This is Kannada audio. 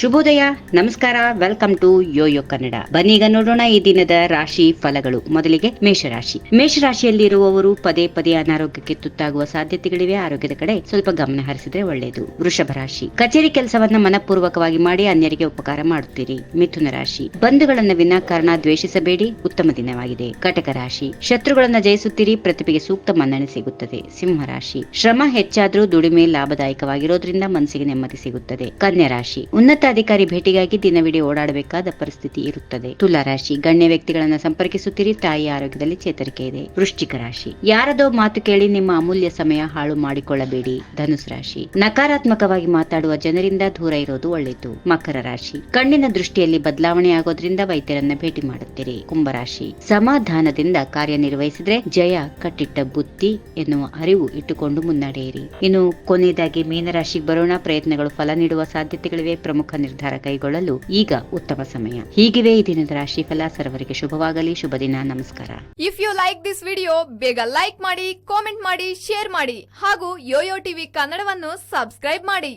ಶುಭೋದಯ, ನಮಸ್ಕಾರ ವೆಲ್ಕಮ್ ಟು ಯೋಯೋ ಕನ್ನಡ ಬನ್ನೀಗ ನೋಡೋಣ ಈ ದಿನದ ರಾಶಿ ಫಲಗಳು. ಮೊದಲಿಗೆ ಮೇಷರಾಶಿ. ಮೇಷರಾಶಿಯಲ್ಲಿರುವವರು ಪದೇ ಪದೇ ಅನಾರೋಗ್ಯಕ್ಕೆ ತುತ್ತಾಗುವ ಸಾಧ್ಯತೆಗಳಿವೆ. ಆರೋಗ್ಯದ ಕಡೆ ಸ್ವಲ್ಪ ಗಮನ ಹರಿಸಿದ್ರೆ ಒಳ್ಳೆಯದು. ವೃಷಭ ರಾಶಿ. ಕಚೇರಿ ಕೆಲಸವನ್ನ ಮನಪೂರ್ವಕವಾಗಿ ಮಾಡಿ ಅನ್ಯರಿಗೆ ಉಪಕಾರ ಮಾಡುತ್ತೀರಿ. ಮಿಥುನ ರಾಶಿ. ಬಂಧುಗಳನ್ನ ವಿನಾಕಾರಣ ದ್ವೇಷಿಸಬೇಡಿ. ಉತ್ತಮ ದಿನವಾಗಿದೆ. ಕಟಕ ರಾಶಿ. ಶತ್ರುಗಳನ್ನ ಜಯಿಸುತ್ತೀರಿ. ಪ್ರತಿಭೆಗೆ ಸೂಕ್ತ ಮನ್ನಣೆ ಸಿಗುತ್ತದೆ. ಸಿಂಹ ರಾಶಿ. ಶ್ರಮ ಹೆಚ್ಚಾದರೂ ದುಡಿಮೆ ಲಾಭದಾಯಕವಾಗಿರೋದ್ರಿಂದ ಮನಸ್ಸಿಗೆ ನೆಮ್ಮದಿ ಸಿಗುತ್ತದೆ. ಕನ್ಯಾ ರಾಶಿ. ಉನ್ನತ ಅಧಿಕಾರಿ ಭೇಟಿಗಾಗಿ ದಿನವಿಡೀ ಓಡಾಡಬೇಕಾದ ಪರಿಸ್ಥಿತಿ ಇರುತ್ತದೆ. ತುಲಾ ರಾಶಿ, ಗಣ್ಯ ವ್ಯಕ್ತಿಗಳನ್ನ ಸಂಪರ್ಕಿಸುತ್ತೀರಿ ತಾಯಿ ಆರೋಗ್ಯದಲ್ಲಿ ಚೇತರಿಕೆ ಇದೆ. ವೃಶ್ಚಿಕ ರಾಶಿ, ಯಾರದೋ ಮಾತು ಕೇಳಿ ನಿಮ್ಮ ಅಮೂಲ್ಯ ಸಮಯ ಹಾಳು ಮಾಡಿಕೊಳ್ಳಬೇಡಿ. ಧನುಸ್ ರಾಶಿ, ನಕಾರಾತ್ಮಕವಾಗಿ ಮಾತಾಡುವ ಜನರಿಂದ ದೂರ ಇರೋದು ಒಳ್ಳೆಯದು. ಮಕರ ರಾಶಿ, ಕಣ್ಣಿನ ದೃಷ್ಟಿಯಲ್ಲಿ ಬದಲಾವಣೆ ಆಗೋದ್ರಿಂದ ವೈದ್ಯರನ್ನ ಭೇಟಿ ಮಾಡುತ್ತೀರಿ. ಕುಂಭರಾಶಿ ಸಮಾಧಾನದಿಂದ ಕಾರ್ಯನಿರ್ವಹಿಸಿದ್ರೆ ಜಯ, ಕಟ್ಟಿಟ್ಟ ಬುದ್ಧಿ ಎನ್ನುವ ಅರಿವು ಇಟ್ಟುಕೊಂಡು ಮುನ್ನಡೆಯಿರಿ. ಇನ್ನು ಕೊನೆಯದಾಗಿ ಮೀನರಾಶಿಗೆ ಬರೋಣ. ಪ್ರಯತ್ನಗಳು ಫಲ ನೀಡುವ ಸಾಧ್ಯತೆಗಳಿವೆ. ಪ್ರಮುಖ ನಿರ್ಧಾರ ಕೈಗೊಳ್ಳಲು ಈಗ ಉತ್ತಮ ಸಮಯ. ಹೀಗಿವೆ ಈ ದಿನದ ರಾಶಿ ಫಲ ಸರ್ವರಿಗೆ ಶುಭವಾಗಲಿ. ಶುಭ ದಿನ. ನಮಸ್ಕಾರ. If you like this video ಬೇಗ ಲೈಕ್ ಮಾಡಿ ಕಾಮೆಂಟ್ ಮಾಡಿ ಶೇರ್ ಮಾಡಿ ಹಾಗೂ ಯೋಯೋ ಟಿವಿ ಕನ್ನಡವನ್ನು ಸಬ್ಸ್ಕ್ರೈಬ್ ಮಾಡಿ.